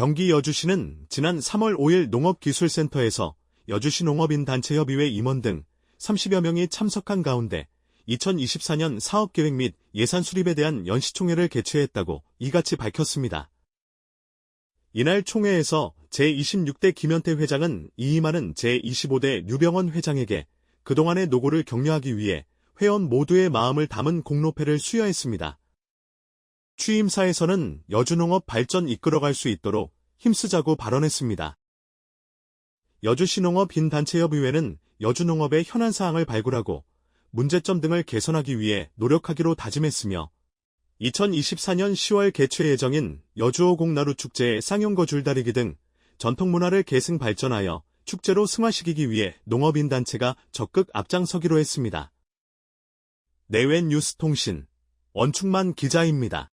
경기 여주시는 지난 3월 5일 농업기술센터에서 여주시 농업인 단체협의회 임원 등 30여 명이 참석한 가운데 2024년 사업계획 및 예산 수립에 대한 연시총회를 개최했다고 이같이 밝혔습니다. 이날 총회에서 제26대 김현태 회장은 이임하는 제25대 류병원 회장에게 그동안의 노고를 격려하기 위해 회원 모두의 마음을 담은 공로패를 수여했습니다. 취임사에서는 여주농업 발전 이끌어갈 수 있도록 힘쓰자고 발언했습니다. 여주시농업 빈단체협의회는 여주농업의 현안 사항을 발굴하고 문제점 등을 개선하기 위해 노력하기로 다짐했으며 2024년 10월 개최 예정인 여주오곡나루 축제의 쌍용거 줄다리기 등 전통문화를 계승 발전하여 축제로 승화시키기 위해 농업인 단체가 적극 앞장서기로 했습니다. 내외 뉴스 통신 원충만 기자입니다.